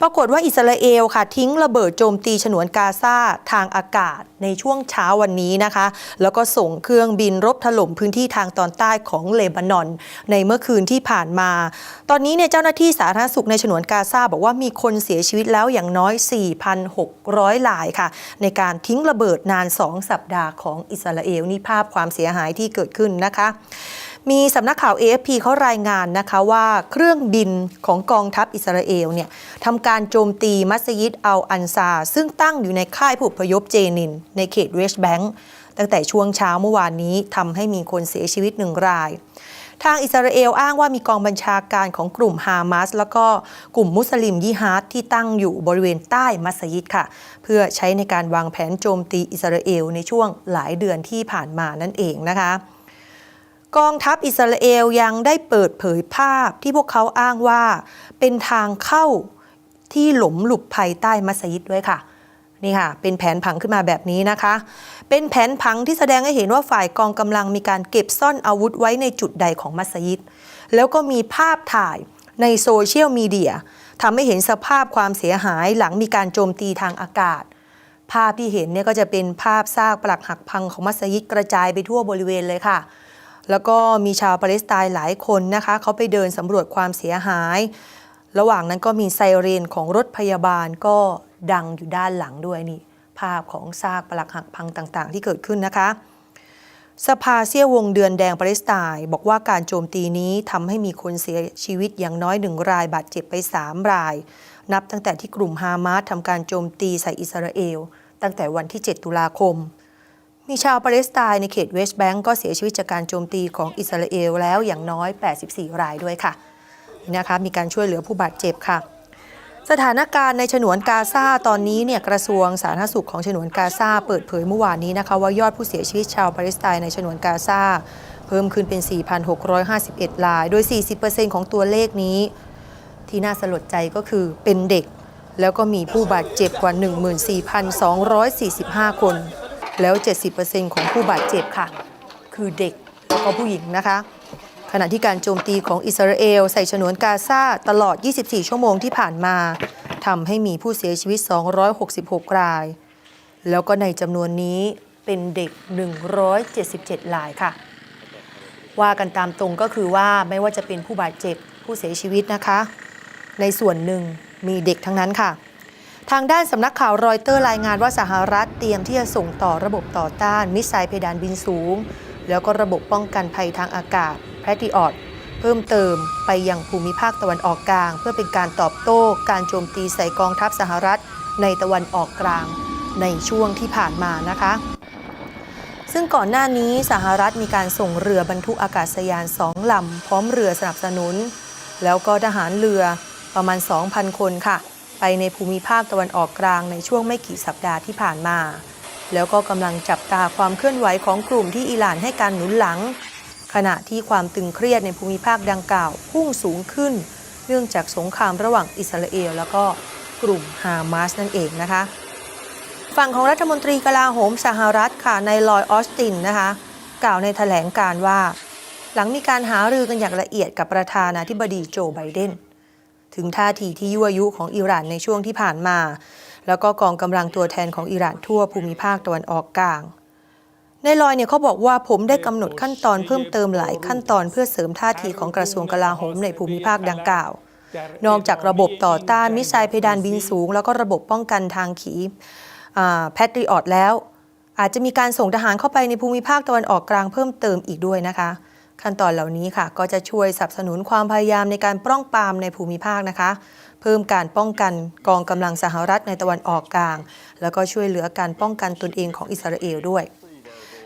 ปรากฏว่าอิสราเอลค่ะ ทิ้งระเบิดโจมตีฉนวนกาซาทางอากาศในช่วงเช้าวันนี้นะคะ แล้วก็ส่งเครื่องบินรบถล่มพื้นที่ทางตอนใต้ของเลบานอน ในเมื่อคืนที่ผ่านมา ตอนนี้เนี่ยเจ้าหน้าที่สาธารณสุขในฉนวนกาซาบอกว่ามีคนเสียชีวิตแล้วอย่างน้อย 4,600รายค่ะ ในการทิ้งระเบิดนาน 2 สัปดาห์ของอิสราเอลนี่ภาพความเสียหายที่เกิดขึ้นนะคะ มีสำนักข่าว AFP เขารายงานนะคะว่าเครื่องบินของกองทัพอิสราเอลเนี่ยทำการโจมตีมัสยิดอัลอันซา ซึ่งตั้งอยู่ในค่ายผู้พยพเจนิน ในเขตเวสต์แบงก์ตั้งแต่ช่วงเช้าเมื่อวานนี้ทำให้มีคนเสียชีวิตหนึ่งราย ทางอิสราเอลอ้างว่ามีกองบัญชาการของกลุ่มฮามาสแล้วก็กลุ่มมุสลิมยิฮาดที่ตั้งอยู่บริเวณใต้มัสยิดค่ะ เพื่อใช้ในการวางแผนโจมตีอิสราเอลในช่วงหลายเดือนที่ผ่านมานั่นเองนะคะ กองทัพอิสราเอลยังได้เปิดเผยภาพที่พวกเขาอ้างว่า เป็นทางเข้าที่หลมหลุบภัยใต้มัสยิดด้วยค่ะนี่ค่ะ เป็นแผนผังขึ้นมาแบบนี้นะคะ เป็นแผนผังที่แสดงให้เห็นว่าฝ่ายกองกำลังมีการเก็บซ่อนอาวุธไว้ในจุดใดของมัสยิด แล้วก็มีภาพถ่ายในโซเชียลมีเดียทำให้เห็นสภาพความเสียหายหลังมีการโจมตีทางอากาศ ภาพที่เห็นเนี่ยก็จะเป็นภาพซากปลักหักพังของมัสยิดกระจายไปทั่วบริเวณเลยค่ะ แล้วก็มีชาวปาเลสไตน์หลายคนนะคะเขาไปเดินสำรวจความเสียหาย ระหว่างนั้นก็มีไซเรนของรถพยาบาลก็ดังอยู่ด้านหลังด้วยนี่ภาพของซากปลักหักพังต่างๆ ที่เกิดขึ้นนะคะ สภาเซี่ยวงเดือนแดงปาเลสไตน์บอกว่าการโจมตีนี้ทำให้มีคนเสียชีวิตอย่างน้อยหนึ่งรายบาดเจ็บไป 3 ราย นับตั้งแต่ที่กลุ่มฮามาสทำการโจมตีใส่อิสราเอล ตั้งแต่วันที่ 7 ตุลาคม มีชาวปาเลสไตน์ในเขตเวสต์แบงก์ก็เสียชีวิตจากการโจมตีของอิสราเอลแล้วอย่างน้อย 84 รายด้วยค่ะนะคะมีการช่วยเหลือผู้บาดเจ็บค่ะ สถานการณ์ในฉนวนกาซาตอนนี้เนี่ยกระทรวงสาธารณสุขของฉนวนกาซาเปิดเผยเมื่อวานนี้นะคะว่ายอดผู้เสียชีวิตชาวปาเลสไตน์ในฉนวนกาซาเพิ่มขึ้นเป็น 4,651 ราย โดย 40%ของตัวเลขนี้ ที่น่าสลดใจก็คือเป็นเด็ก แล้วก็มีผู้บาดเจ็บกว่า 14,245 คน แล้ว 70%ของผู้บาดเจ็บค่ะ คือเด็กแล้วก็ผู้หญิงนะคะ ขณะที่การโจมตีของอิสราเอล ใส่ฉนวนกาซาตลอด 24 ชั่วโมงที่ผ่านมาทำให้มีผู้เสียชีวิต 266 ราย แล้วก็ในจำนวนนี้เป็นเด็ก 177 รายค่ะ ว่ากันตามตรงก็คือว่าไม่ว่าจะเป็นผู้บาดเจ็บผู้เสียชีวิตนะคะ ในส่วนหนึ่งมีเด็กทั้งนั้นค่ะ ทางด้านสำนักข่าวรอยเตอร์รายงานว่าสหรัฐเตรียมที่จะส่งต่อระบบต่อต้าน มิสไซล์เพดานบินสูง แล้วก็ระบบป้องกันภัยทางอากาศแพทริออตเพิ่มเติมไปยังภูมิภาคตะวันออกกลาง เพื่อเป็นการตอบโต้การโจมตีใส่กองทัพสหรัฐ ในตะวันออกกลาง ในช่วงที่ผ่านมานะคะ ซึ่งก่อนหน้านี้สหรัฐมีการส่งเรือบรรทุกอากาศยานสองลำพร้อมเรือสนับสนุน แล้วก็ทหารเรือประมาณ 2,000 คนค่ะ ไปในภูมิภาคตะวันออกกลางในช่วงไม่กี่สัปดาห์ที่ผ่านมา แล้วก็กำลังจับตาความเคลื่อนไหวของกลุ่มที่อิหร่านให้การหนุนหลัง ขณะที่ความตึงเครียดในภูมิภาคดังกล่าวพุ่งสูงขึ้น เนื่องจากสงครามระหว่างอิสราเอล แล้วก็กลุ่มฮามาสนั่นเองนะคะ ฝั่งของรัฐมนตรีกลาโหมสหรัฐค่ะในลอยออสตินนะคะกล่าวในแถลงการว่า หลังมีการหารือกันอย่างละเอียดกับประธานาธิบดีโจไบเดน ถึงท่าทีที่ยั่วยุของอิหร่านในช่วงที่ผ่านมา แล้วก็กองกำลังตัวแทนของอิหร่านทั่วภูมิภาคตะวันออกกลางในลอยเนี่ยเขาบอกว่าผมได้กำหนดขั้นตอนเพิ่มเติมหลายขั้นตอนเพื่อเสริมท่าทีของกระทรวงกลาโหมในภูมิภาคดังกล่าว นอกจากระบบต่อต้านมิสไซล์เพดานบินสูง แล้วก็ระบบป้องกันทางขีแพทริออตแล้ว อาจจะมีการส่งทหารเข้าไปในภูมิภาคตะวันออกกลางเพิ่มเติมอีกด้วยนะคะ ขั้นตอนเหล่านี้ค่ะ ก็จะช่วยสนับสนุนความพยายามในการป้องปรามในภูมิภาคนะคะ เพิ่มการป้องกันกองกำลังสหรัฐในตะวันออกกลาง แล้วก็ช่วยเหลือการป้องกันตนเองของอิสราเอลด้วย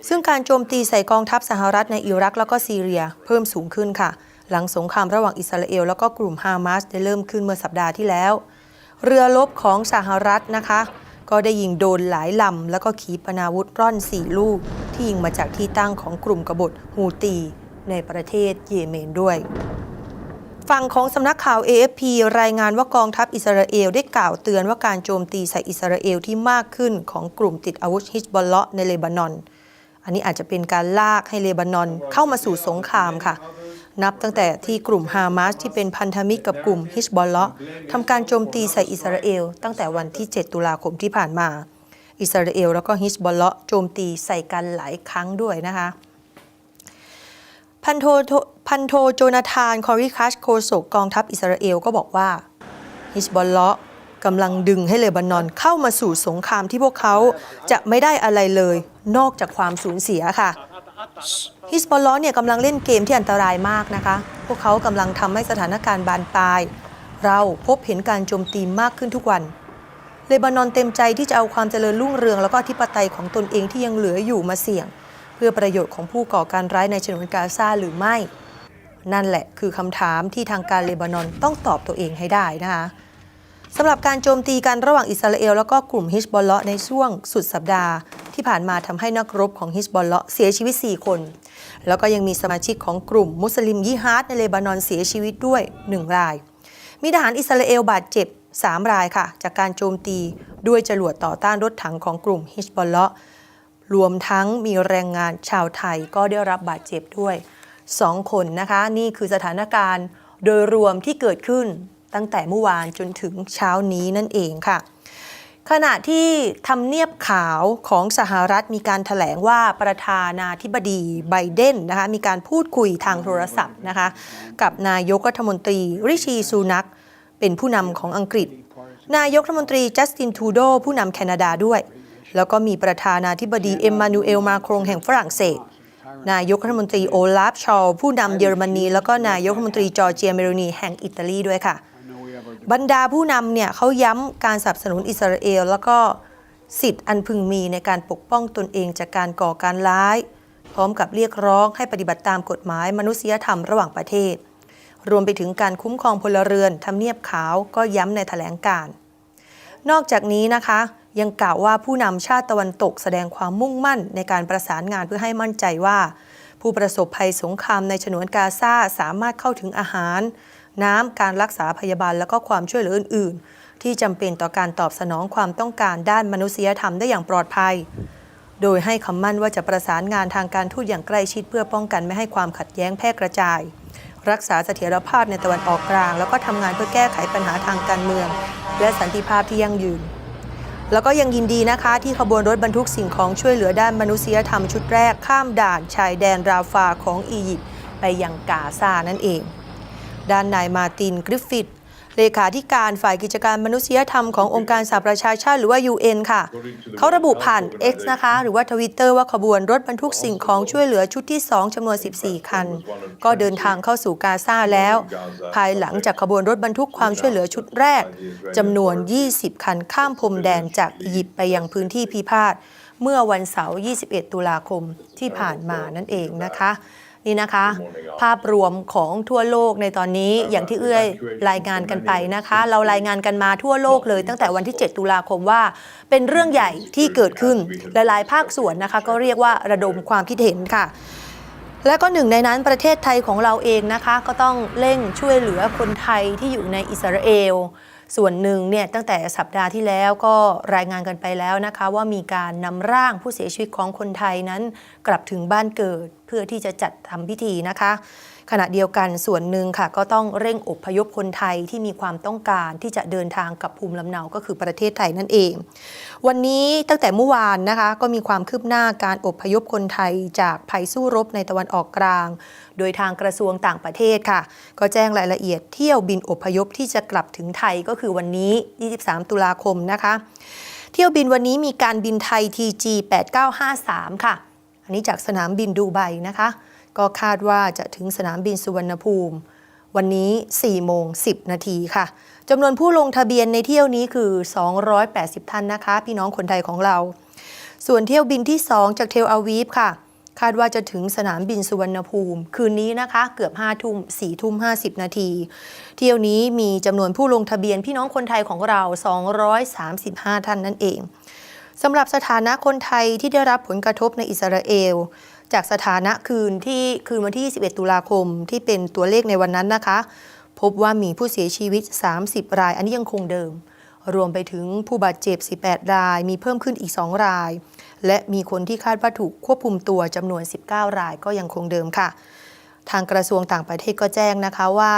ซึ่งการโจมตีใส่กองทัพสหรัฐในอิรักแล้วก็ซีเรีย เพิ่มสูงขึ้นค่ะ หลังสงครามระหว่างอิสราเอลแล้วก็กลุ่มฮามาสได้เริ่มขึ้นเมื่อสัปดาห์ที่แล้ว เรือรบของสหรัฐนะคะ ก็ได้ยิงโดนหลายลำแล้วก็ขีปนาวุธร่อน4ลูก ที่ยิงมาจากที่ตั้งของกลุ่มกบฏฮูตี ในประเทศเยเมนด้วย ฝั่งของสำนักข่าว AFP รายงานว่ากองทัพอิสราเอลได้กล่าวเตือนว่าการโจมตีใส่อิสราเอลที่มากขึ้นของกลุ่มติดอาวุธฮิจบอลเลาะในเลบานอน อันนี้อาจจะเป็นการลากให้เลบานอนเข้ามาสู่สงครามค่ะนับตั้งแต่ที่กลุ่มฮามาสที่เป็นพันธมิตรกับกลุ่มฮิชบอลเลาะทำการโจมตีใส่อิสราเอล ตั้งแต่วันที่ 7 ตุลาคมที่ผ่านมา อิสราเอลแล้วก็ฮิชบอลเลาะโจมตีใส่กันหลายครั้งด้วยนะคะ พันโทพันโทโจนาธานคอริคัชโคโศกกองทัพอิสราเอลก็บอกว่าฮิชบอลเลาะห์กำลังดึงให้เลบานอนเข้ามาสู่สงครามที่พวกเขาจะไม่ได้อะไรเลยนอกจากความสูญเสียค่ะฮิสบอลเลาะห์เนี่ยกำลังเล่นเกมที่อันตรายมากนะคะ พวกเขากำลังทำให้สถานการณ์บานปลาย เราพบเห็นการโจมตีมากขึ้นทุกวัน เลบานอนเต็มใจที่จะเอาความเจริญรุ่งเรืองแล้วก็อธิปไตยของตนเองที่ยังเหลืออยู่มาเสี่ยง พื่อประโยชน์ของผู้ก่อการร้ายในฉนวนกาซาหรือไม่ นั่นแหละคือคำถามที่ทางการเลบานอนต้องตอบตัวเองให้ได้นะคะสำหรับการโจมตีกันระหว่างอิสราเอล แล้วก็กลุ่มฮิชบอลเลาะห์ในช่วงสุดสัปดาห์ ที่ผ่านมาทำให้นักรบของฮิชบอลเลาะห์เสียชีวิต 4 คน แล้วก็ยังมีสมาชิกของกลุ่มมุสลิมยิฮาดในเลบานอนเสียชีวิตด้วย 1 ราย มีทหารอิสราเอลบาดเจ็บ 3 รายค่ะ จากการโจมตีด้วยจรวดต่อต้านรถถังของกลุ่มฮิชบอลเลาะห์ รวมทั้งมีแรงงานชาวไทยก็ได้รับบาดเจ็บด้วย 2 คนนะคะ นี่คือสถานการณ์โดยรวมที่เกิดขึ้นตั้งแต่เมื่อวานจนถึงเช้านี้นั่นเองค่ะ ขณะที่ทำเนียบขาวของสหรัฐมีการถแถลงว่าประธานาธิบดีไบเดนนะคะมีการพูดคุยทางโทรศัพท์นะคะกับนายกรัฐมนตรีริชีซูนัก เป็นผู้นำของอังกฤษ นายกรัฐมนตรีจัสตินทูโดผู้นำแคนาดาด้วย แล้วก็มีประธานาธิบดีเอ็มมานูเอลมาโครงแห่งฝรั่งเศส นายกรัฐมนตรีโอลาฟชอลผู้นำเยอรมนี แล้วก็นายกรัฐมนตรีจอร์เจียเมโรนีแห่งอิตาลีด้วยค่ะ บรรดาผู้นำเนี่ยเขาย้ำการสนับสนุนอิสราเอล แล้วก็สิทธิ์อันพึงมีในการปกป้องตนเองจากการก่อการร้าย พร้อมกับเรียกร้องให้ปฏิบัติตามกฎหมายมนุษยธรรมระหว่างประเทศ รวมไปถึงการคุ้มครองพลเรือนทำเนียบขาวก็ย้ำในแถลงการณ์นอกจากนี้นะคะ ยังกล่าวว่าผู้นำชาติตะวันตกแสดงความมุ่งมั่นในการประสานงานเพื่อให้มั่นใจว่า ผู้ประสบภัยสงครามในฉนวนกาซาสามารถเข้าถึงอาหาร น้ำการรักษาพยาบาลและก็ความช่วยเหลืออื่น ๆ ที่จำเป็นต่อการตอบสนองความต้องการด้านมนุษยธรรมได้อย่างปลอดภัย โดยให้คำมั่นว่าจะประสานงานทางการทูตอย่างใกล้ชิดเพื่อป้องกันไม่ให้ความขัดแย้งแพร่กระจายรักษาเสถียรภาพในตะวันออกกลาง แล้วก็ทำงานเพื่อแก้ไขปัญหาทางการเมือง และสันติภาพที่ยั่งยืน แล้วก็ยังยินดีนะคะที่ขบวนรถบรรทุกสิ่งของช่วยเหลือด้านมนุษยธรรมชุดแรกข้ามด่านชายแดนราฟาของอียิปต์ไปยังกาซานั่นเอง ด้านนายมาตินกริฟฟิต เลขาธิการฝ่ายกิจการมนุษยธรรมขององค์การสหประชาชาติหรือว่า UN ค่ะ เขาระบุผ่าน X นะคะ หรือว่าทวิตเตอร์ว่าขบวนรถบรรทุกสิ่งของช่วยเหลือชุดที่ 2จำนวน 14 คัน ก็เดินทางเข้าสู่กาซาแล้ว ภายหลังจากขบวนรถบรรทุกความช่วยเหลือชุดแรกจำนวน 20 คันข้ามพรมแดนจากอียิปต์ไปยังพื้นที่พิพาทเมื่อวันเสาร์ 21 ตุลาคมที่ผ่านมานั่นเองนะคะ นี่นะคะ ภาพรวมของทั่วโลกในตอนนี้อย่างที่เอื้อยรายงานกันไปนะคะ เรารายงานกันมาทั่วโลกเลยตั้งแต่วันที่ 7 ตุลาคมว่า เป็นเรื่องใหญ่ที่เกิดขึ้นหลายๆ ภาคส่วนนะคะ ก็เรียกว่าระดมความคิดเห็นค่ะและก็หนึ่งในนั้นประเทศไทยของเราเองนะคะ ก็ต้องเร่งช่วยเหลือคนไทยที่อยู่ในอิสราเอล ส่วนหนึ่งเนี่ยตั้งแต่สัปดาห์ที่แล้วก็รายงานกันไปแล้วนะคะว่ามีการนำร่างผู้เสียชีวิตของคนไทยนั้น กลับถึงบ้านเกิดเพื่อที่จะจัดทำพิธีนะคะ ขณะเดียวกันส่วนหนึ่งค่ะก็ต้องเร่งอบพยพคนไทยที่มีความต้องการที่จะเดินทางกลับภูมิลำเนาก็คือประเทศไทยนั่นเอง วันนี้ตั้งแต่เมื่อวานนะคะก็มีความคืบหน้าการอบพยพคนไทยจากภัยสู้รบในตะวันออกกลาง โดยทางกระทรวงต่างประเทศค่ะ ก็แจ้งรายละเอียดเที่ยวบินอบพยพที่จะกลับถึงไทยก็คือวันนี้ 23 ตุลาคมนะคะเที่ยวบินวันนี้มีการบินไทย TG 8953 ค่ะ อันนี้จากสนามบินดูไบนะคะ ก็คาดว่าจะถึงสนามบินสุวรรณภูมิ วันนี้4โมง10 นาทีค่ะจำนวนผู้ลงทะเบียนในเที่ยวนี้คือ 280 ท่านนะคะ พี่น้องคนไทยของเรา ส่วนเที่ยวบินที่ 2 จากเทลอาวีฟค่ะ คาดว่าจะถึงสนามบินสุวรรณภูมิ คืนนี้นะคะ เกือบ5ทุ่ม4ทุ่ม50 นาที เที่ยวนี้มีจำนวนผู้ลงทะเบียนพี่น้องคนไทยของเรา 235 ท่านนั่นเองสำหรับสถานะคนไทยที่ได้รับผลกระทบในอิสราเอล จากสถานะคืนที่คืนวันที่ 21 ตุลาคมที่เป็นตัวเลขในวันนั้นนะคะ พบว่ามีผู้เสียชีวิต 30 ราย อันนี้ยังคงเดิม รวมไปถึงผู้บาดเจ็บ 18 ราย มีเพิ่มขึ้นอีก 2 ราย และมีคนที่คาดว่าถูกควบคุมตัวจำนวน 19 รายก็ยังคงเดิมค่ะ ทางกระทรวงต่างประเทศก็แจ้งนะคะว่า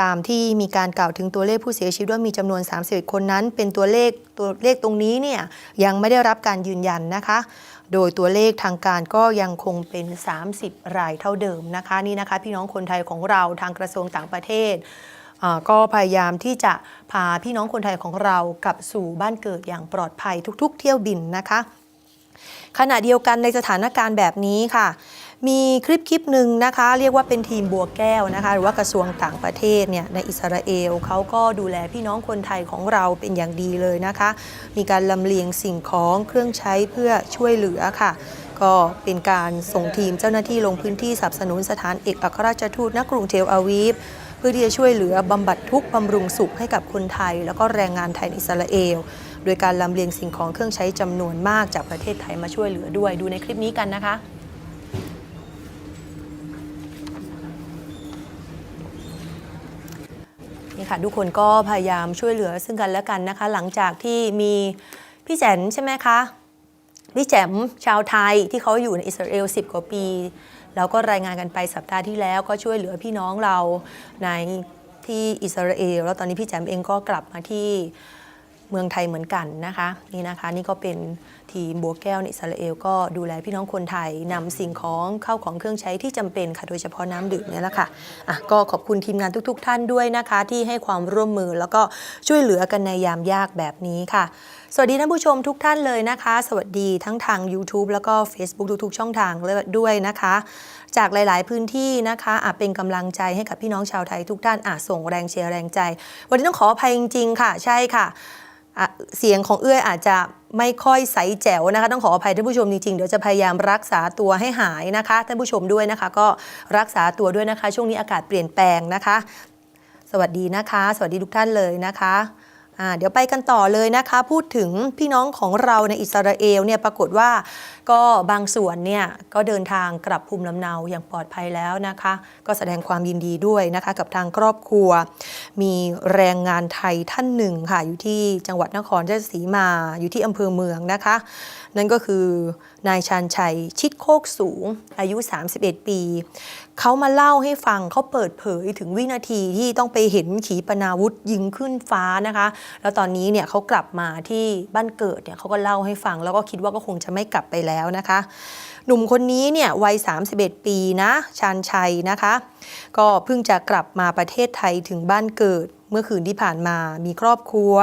ตามที่มีการกล่าวถึงตัวเลขผู้เสียชีวิตว่ามีจำนวน 31 คนนั้น เป็นตัวเลขตัวเลขตรงนี้เนี่ยยังไม่ได้รับการยืนยันนะคะ โดยตัวเลขทางการก็ยังคงเป็น 30 รายเท่าเดิมนะคะนี่นะคะ พี่น้องคนไทยของเราทางกระทรวงต่างประเทศก็พยายามที่จะพาพี่น้องคนไทยของเรากลับสู่บ้านเกิดอย่างปลอดภัยทุก ๆ เที่ยวบินนะคะ ขณะเดียวกันในสถานการณ์แบบนี้ค่ะ มีคลิปคลิปหนึ่งนะคะ เรียกว่าเป็นทีมบัวแก้วนะคะ หรือว่ากระทรวงต่างประเทศเนี่ยในอิสราเอลเขาก็ดูแลพี่น้องคนไทยของเราเป็นอย่างดีเลยนะคะ มีการลำเลียงสิ่งของเครื่องใช้เพื่อช่วยเหลือค่ะ ก็เป็นการส่งทีมเจ้าหน้าที่ลงพื้นที่สนับสนุนสถานเอกอัครราชทูตณกรุงเทลอาวีฟเพื่อที่จะช่วยเหลือบำบัดทุกข์บำรุงสุขให้กับคนไทย แล้วก็แรงงานไทยในอิสราเอล โดยการลำเลียงสิ่งของเครื่องใช้จำนวนมากจากประเทศไทยมาช่วยเหลือด้วยดูในคลิปนี้กันนะคะ ค่ะ ทุกคนก็พยายามช่วยเหลือซึ่งกันและกันนะคะ หลังจากที่มีพี่แจนใช่ไหมคะพี่แจมชาวไทยที่เขาอยู่ในอิสราเอล 10 กว่าปีแล้วก็รายงานกันไปสัปดาห์ที่แล้วก็ช่วยเหลือพี่น้องเราในที่อิสราเอลแล้วตอนนี้พี่แจมเองก็กลับมาที่ เมืองไทยเหมือนกันนะคะนี่นะคะนี่ก็เป็นทีมบัวแก้วในอิสราเอลก็ดูแลพี่น้องคนไทยนำสิ่งของเข้าของเครื่องใช้ที่จำเป็นค่ะโดยเฉพาะน้ำดื่มนี่แหละค่ะอะก็ขอบคุณทีมงานทุก ๆ ท่านด้วยนะคะ ที่ให้ความร่วมมือแล้วก็ช่วยเหลือกันในยามยากแบบนี้ค่ะ สวัสดีท่านผู้ชมทุกท่านเลยนะคะ สวัสดีทั้งทาง YouTube แล้วก็ Facebook ทุกๆ ช่องทางเลยด้วยนะคะ จากหลาย ๆ พื้นที่นะคะอาจเป็นกำลังใจให้กับพี่น้องชาวไทยทุกท่านอาจส่งแรงเชียร์แรงใจ วันนี้ต้องขออภัยจริงๆค่ะ ใช่ค่ะ เสียงของเอื้อยอาจจะไม่ค่อยใสแจ๋วนะคะ ต้องขออภัยท่านผู้ชมจริงๆ เดี๋ยวจะพยายามรักษาตัวให้หายนะคะท่านผู้ชมด้วยนะคะ ก็รักษาตัวด้วยนะคะ ช่วงนี้อากาศเปลี่ยนแปลงนะคะ สวัสดีนะคะ สวัสดีทุกท่านเลยนะคะ เดี๋ยวไปกันต่อเลยนะคะ พูดถึงพี่น้องของเราในอิสราเอลเนี่ยปรากฏว่าก็บางส่วนเนี่ยก็เดินทางกลับภูมิลำเนาอย่างปลอดภัยแล้วนะคะ ก็แสดงความยินดีด้วยนะคะกับทางครอบครัว มีแรงงานไทยท่านหนึ่งค่ะอยู่ที่จังหวัดนครราชสีมาอยู่ที่อำเภอเมืองนะคะ นั่นก็คือนายชาญชัยชิดโคกสูง อายุ 31 ปี เขามาเล่าให้ฟังเขาเปิดเผยถึงวินาทีที่ต้องไปเห็นขีปนาวุธยิงขึ้นฟ้านะคะแล้วตอนนี้เนี่ยเขากลับมาที่บ้านเกิดเนี่ยเขาก็เล่าให้ฟัง แล้วก็คิดว่าก็คงจะไม่กลับไปแล้วนะคะ หนุ่มคนนี้เนี่ยวัย 31 ปีนะชาญชัยนะคะ ก็เพิ่งจะกลับมาประเทศไทยถึงบ้านเกิดเมื่อคืนที่ผ่านมามีครอบครัว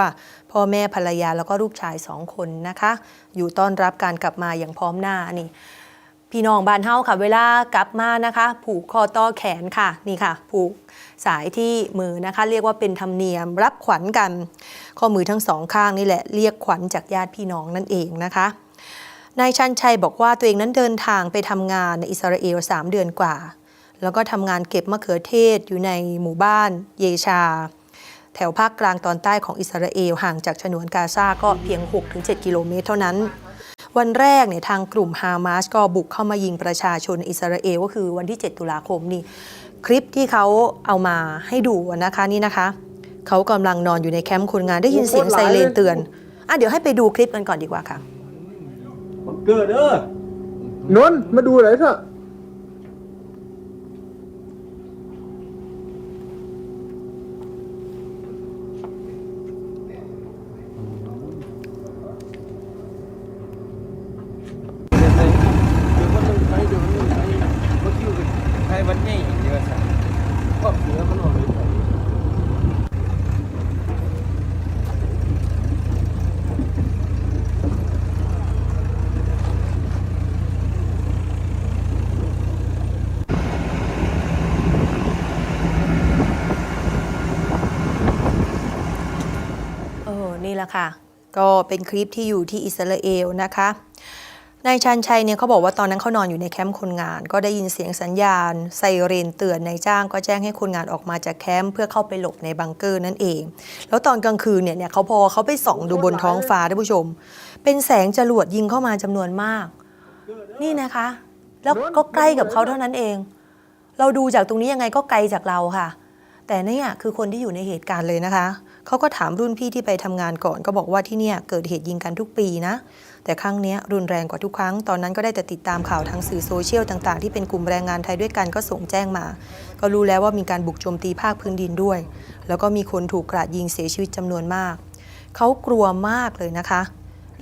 พ่อแม่ภรรยาแล้วก็ลูกชายสองคนนะคะ อยู่ต้อนรับการกลับมาอย่างพร้อมหน้านี่ พี่น้องบ้านเฮาค่ะ เวลากลับมานะคะ ผูกคอต่อแขนค่ะนี่ค่ะ ผูกสายที่มือนะคะ เรียกว่าเป็นธรรมเนียมรับขวัญกัน ข้อมือทั้งสองข้างนี่แหละเรียกขวัญจากญาติพี่น้องนั่นเองนะคะนายชันชัยบอกว่าตัวเองนั้นเดินทางไปทำงานในอิสราเอล3เดือนกว่า แล้วก็ทำงานเก็บมะเขือเทศอยู่ในหมู่บ้านเยชา แถวภาคกลางตอนใต้ของอิสราเอลห่างจากฉนวนกาซาก็เพียง 6-7 กิโลเมตรเท่านั้น วันแรกเนี่ยทางกลุ่มฮามาสก็บุกเข้ามายิงประชาชนในอิสราเอลก็คือวันที่ 7 ตุลาคมนี่คลิปที่เขาเอามาให้ดูนะคะนี่นะคะ เขากำลังนอนอยู่ในแคมป์คนงานได้ยินเสียงไซเรนเตือนอะเดี๋ยวให้ไปดูคลิปกันก่อนดีกว่าค่ะมันเกิดเออนนท์มาดูหน่อยเถอะ เดี๋ยวคนหนึ่งไปเดี๋ยวคนหนึ่งไปเขาคิวกันให้วันนี้เดี๋ยวสั่ง ครอบเสือมันออกเลยไปเออนี่แหละค่ะ ก็เป็นคลิปที่อยู่ที่อิสราเอลนะคะ นายชันชัยเนี่ยเขาบอกว่าตอนนั้นเขานอนอยู่ในแคมป์คนงาน ก็ได้ยินเสียงสัญญาณ ไซเรนเตือนนายจ้างก็แจ้งให้คนงานออกมาจากแคมป์เพื่อเข้าไปหลบในบังเกอร์นั่นเอง แล้วตอนกลางคืนเนี่ยเนี่ยเขาพอเขาไปส่องดูบนท้องฟ้าท่านผู้ชม เป็นแสงจรวดยิงเข้ามาจำนวนมาก นี่นะคะ แล้วก็ใกล้กับเขาเท่านั้นเอง เราดูจากตรงนี้ยังไงก็ไกลจากเราค่ะ แต่เนี่ยคือคนที่อยู่ในเหตุการณ์เลยนะคะเขาก็ถามรุ่นพี่ที่ไปทำงานก่อน ก็บอกว่าที่เนี่ยเกิดเหตุยิงกันทุกปีนะ แต่ครั้งนี้รุนแรงกว่าทุกครั้ง ตอนนั้นก็ได้แต่ติดตามข่าวทางสื่อโซเชียลต่างๆ ที่เป็นกลุ่มแรงงานไทยด้วยกันก็ส่งแจ้งมา ก็รู้แล้วว่ามีการบุกโจมตีภาคพื้นดินด้วย แล้วก็มีคนถูกกราดยิงเสียชีวิตจำนวนมาก เขากลัวมากเลยนะคะ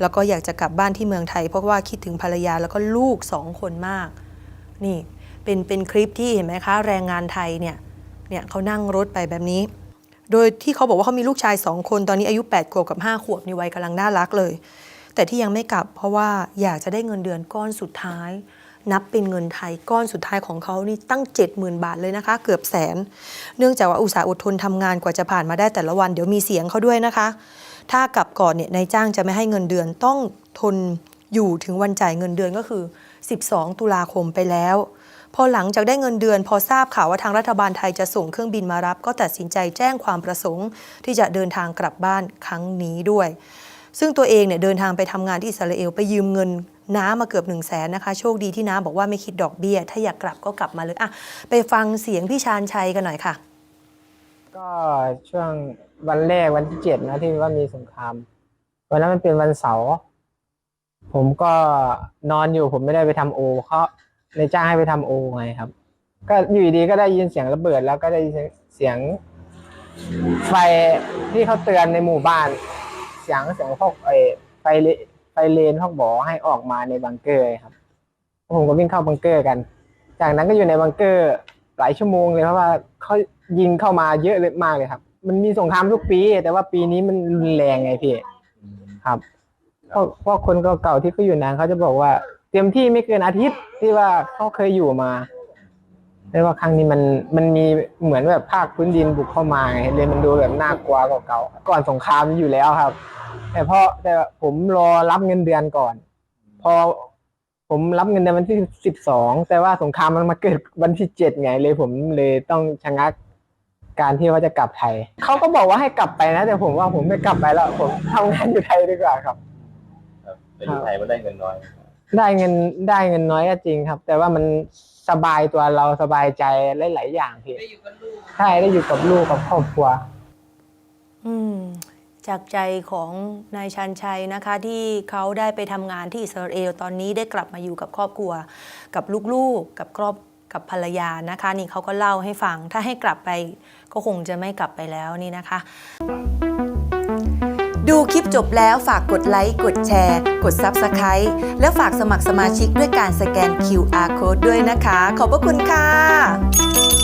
แล้วก็อยากจะกลับบ้านที่เมืองไทย เพราะว่าคิดถึงภรรยาแล้วก็ลูกสองคนมาก นี่เป็นเป็นคลิปที่เห็นไหมคะ แรงงานไทยเนี่ยเนี่ยเขานั่งรถไปแบบนี้ โดยที่เขาบอกว่าเขามีลูกชายสองคนตอนนี้อายุ8ขวบกับ 5 ขวบในวัยกำลังน่ารักเลย แต่ที่ยังไม่กลับเพราะว่าอยากจะได้เงินเดือนก้อนสุดท้าย นับเป็นเงินไทยก้อนสุดท้ายของเขานี่ตั้ง 70,000 บาทเลยนะคะ เกือบแสน เนื่องจากว่าอุตสาห์อดทนทำงานกว่าจะผ่านมาได้แต่ละวันเดี๋ยวมีเสียงเขาด้วยนะคะ ถ้ากลับก่อนเนี่ยนายจ้างจะไม่ให้เงินเดือนต้องทนอยู่ถึงวันจ่ายเงินเดือนก็คือ 12 ตุลาคมไปแล้ว พอหลังจากได้เงินเดือน พอทราบข่าวว่าทางรัฐบาลไทยจะส่งเครื่องบินมารับ ก็ตัดสินใจแจ้งความประสงค์ ที่จะเดินทางกลับบ้านครั้งนี้ด้วย ซึ่งตัวเองเนี่ยเดินทางไปทำงานที่อิสราเอลไปยืมเงินน้ามาเกือบ1นึ่งแสนนะคะโชคดีที่น้าบอกว่าไม่คิดดอกเบี้ย ถ้าอยากกลับก็กลับมาเลยอะไปฟังเสียงพี่ชาญชัยกันหน่อยค่ะ ก็ช่วงวันแรกวันที่เจ็ดนะที่ว่ามีสงครามวันนั้นมันเป็นวันเสาร์ผมก็นอนอยู่ผมไม่ได้ไปทำโอเขาในจ้างให้ไปทำโอไงครับ ก็อยู่ดีๆก็ได้ยินเสียงระเบิด แล้วก็ได้ยินเสียงไฟที่เขาเตือนในหมู่บ้าน สียงเสียงพวกไอไฟเลไฟเลนพวกบอให้ออกมาในบังเกอร์ครับผมก็วิ่งเข้าบังเกอร์กัน จากนั้นก็อยู่ในบังเกอร์หลายชั่วโมงเลยเพราะว่าเขายิงเข้ามาเยอะเลยมากเลยครับ มันมีสงครามทุกปี แต่ว่าปีนี้มันรุนแรงไงพี่ครับพราะเพราะคนเก่าๆที่เขาอยู่นานเขาจะบอกว่า เต็มที่ไม่เกินอาทิตย์ที่ว่าเขาเคยอยู่มาแต่ว่าครั้งนี้มันมันมีเหมือนแบบภาคพื้นดินบุกเข้ามาไงเลยมันดูแบบน่ากลัวกว่าเก่าก่อนสงครามอยู่แล้วครับ แต่เพราะแต่ผมรอรับเงินเดือนก่อน พอผมรับเงินเดือนวันที่สิบสองแต่ว่าสงครามมันมาเกิดวันที่เจ็ดไงเลยผมเลยต้องชะงักการที่ว่าจะกลับไทยเขาก็บอกว่าให้กลับไปนะ แต่ผมว่าผมไม่กลับไปแล้ว ผมทำงานอยู่ไทยดีกว่าครับครับแต่อยู่ไทยมันได้เงินน้อย ได้เงินได้เงินน้อยก็จริงครับ แต่ว่ามันสบายตัวเราสบายใจหลายๆอย่างพี่ใช่ได้อยู่กับลูกกับครอบครัว อืม จากใจของนายชันชัยนะคะ ที่เขาได้ไปทำงานที่อิสราเอลตอนนี้ได้กลับมาอยู่กับครอบครัว กับลูกๆกับครอบกับภรรยานะคะ นี่เขาก็เล่าให้ฟัง ถ้าให้กลับไปก็คงจะไม่กลับไปแล้วนี่นะคะ ดูคลิปจบแล้วฝากกดไลค์ กดแชร์ กด Subscribe และฝากสมัครสมาชิกด้วยการสแกน QR Code ด้วยนะคะ ขอบพระคุณค่ะ